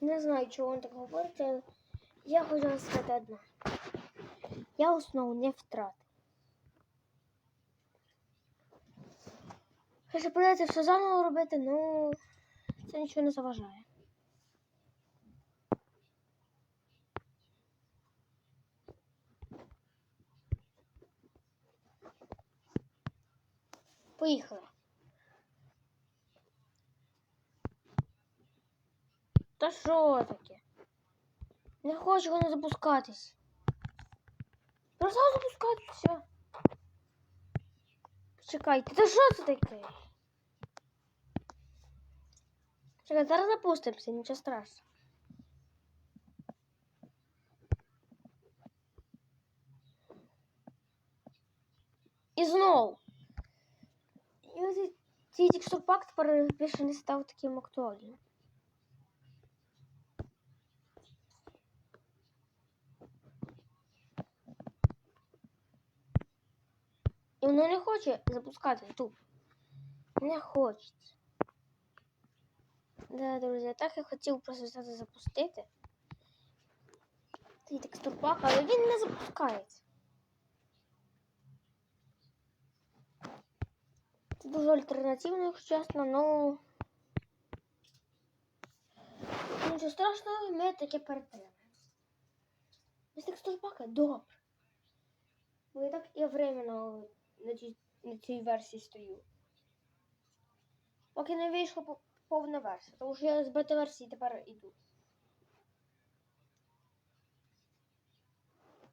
Не знаю, чого він так говорить, але я хочу сказати одне. Я основу не втратив. Якщо придеться все заново робити, ну це нічого не заважає. Поїхали. Та що таке? Не хочу воно запускатись. Просто запускатися. Чекайте, та що це таке? Чекай, зараз запустимося, нічого страшного. І знову. І ось цей текстурпак тепер більше не став таким актуальним. І воно не хоче запускати тут. Не хочеться. Да, друзі, так я хотів просто взяти запустити. Цей текстурпак, але він не запускається. Це дуже альтернативно, якщо чесно, ну. Нічого страшного, ми таке перетримаємо. Без текстурпака добре. Бо я так і временно на цій, на цій версії стою. Поки не вийшла по- повна версія, тому що я з бета-версії тепер іду.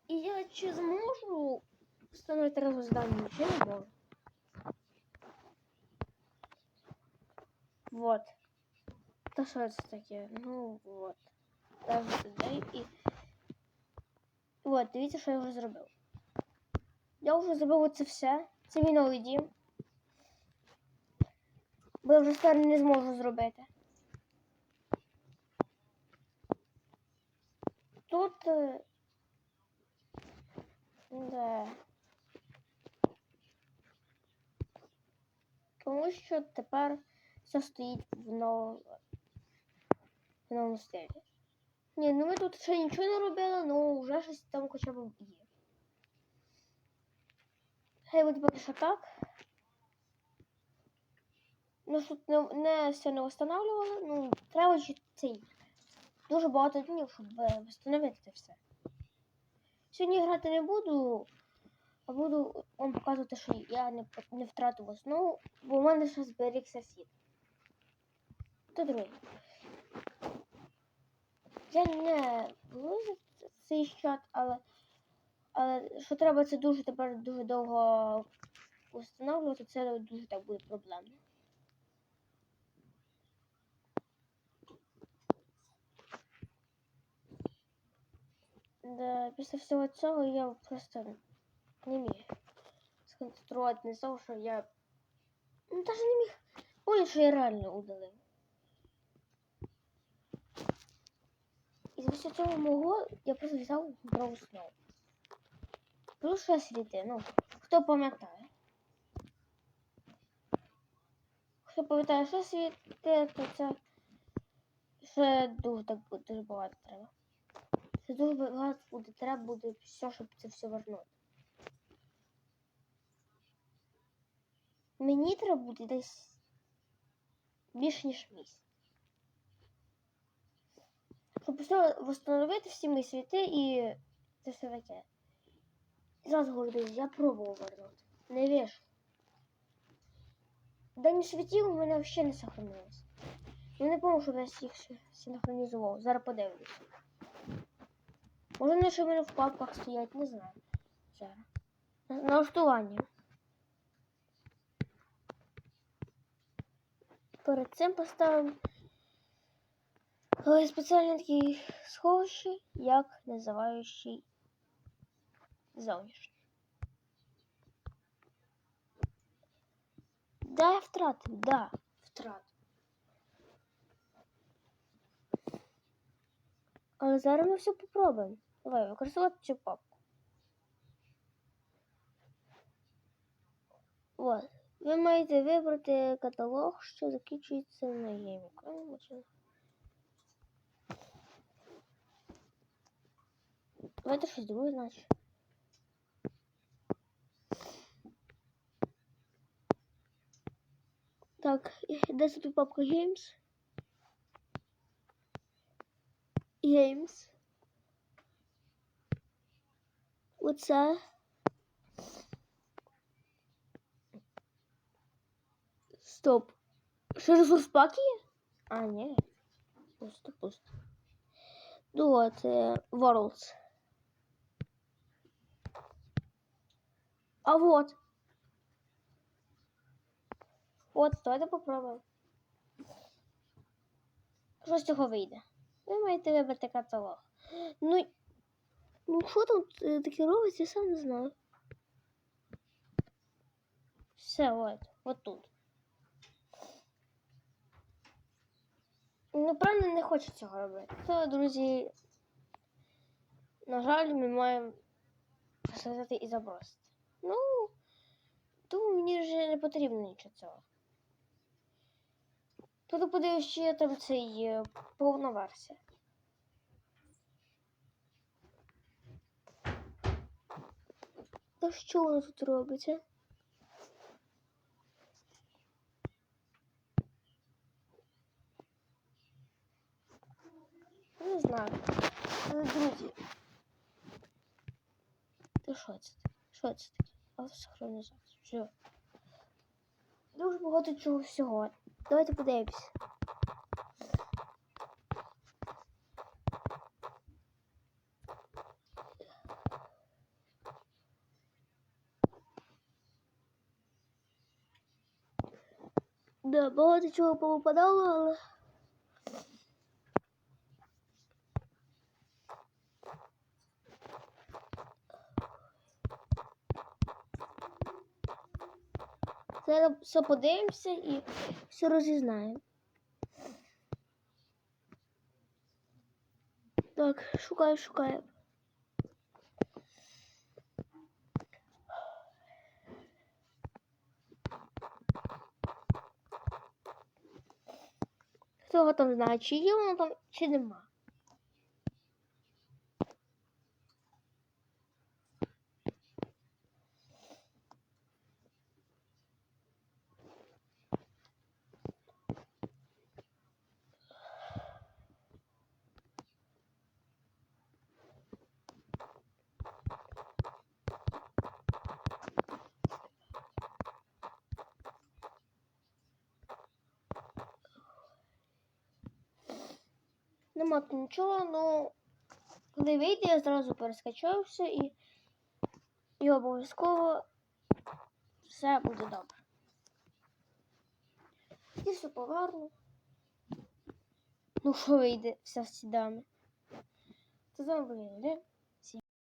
І я чи зможу встановити роздання, чи не можу. Вот. Та що це таке? Ну вот. Ставлю туди і. Вот, дивіться, що я вже зробив. Я вже зробив оце все. Це мій новий дім. Бо я вже старий не зможу зробити. Тут. е, Да. Тому що тепер все стоїть в новому, в новому стилі. Ні, ну ми тут ще нічого не робили, ну вже щось там хоча б є. Хай буде поки що так. Ну, тут не, не не встановлювали, ну, треба ще цей. Дуже багато днів, щоб е, встановити це все. Сьогодні грати не буду, а буду вам показувати, що я не, не втратив основу, бо в мене ще зберігся сіт. Це друге. Я не вилазив цей чат, але, але що треба це дуже тепер дуже довго встановлювати, це дуже так буде проблемно. Да, після всього цього я просто не міг сконцентрувати на тому, що я ну, навіть не міг поняти, що я реально удалив. І після цього мого я просто взяв брав знову. Ще світи, ну, хто пам'ятає. Хто пам'ятає, що світи, то це ще дуже так буде дуже багато треба. Це дуже багато буде, треба буде все, щоб це все вернути. Мені треба буде десь більше, ніж місяць. Щоб все встановити всі мої світи і це все таке. І зразу говорю, я пробував вернути. Не віж. День світів у мене взагалі не сохранилось. Я не пам'ятаю, що я їх синхронізував. Зараз подивлюся. Може вони ще в мене в папках стоять, не знаю. Зараз. На- Налаштування. Перед цим поставимо е, спеціальне такі сховище, як називаючий зовнішній. Да, я втратив, да, втратив. Але зараз ми все попробуємо. Давай використовувати цю папку. От. Ви маєте вибрати каталог, що закінчується на геймі. Давайте щось друге, значить. Так, де собі папка Games? Games. Оце. Стоп. Що ресурс пак є? А, ні. Пусто, пусто. Ну от, е, Worlds. А вот. От, давайте попробуємо. Що з цього вийде? Ви маєте вибрати каталог. Ну, ну що там е, таке робиться, я сам не знаю. Все, от, от тут. Ну, правда, не хочу цього робити. То, друзі, на жаль, ми маємо сказати і забросити. Ну, тому мені вже не потрібно нічого цього. Тут чи є там цей е, повна версія. Та що воно тут робиться? Не знаю. Але, друзі. Та що це таке? Що це таке? Автосинхронізація. Все. Дуже багато чого всього. Давайте подивимось. Да, багато чого повипадало, але. Зараз все подивимося і все розізнаємо. Так, шукаю, шукаю. Хто його там знає, чи є воно там, чи нема. Нема тут нічого, ну коли вийде, я зразу перескачався і, і обов'язково все буде добре. І все поверну. Ну що вийде все з ці дами? Це з вами Ігор,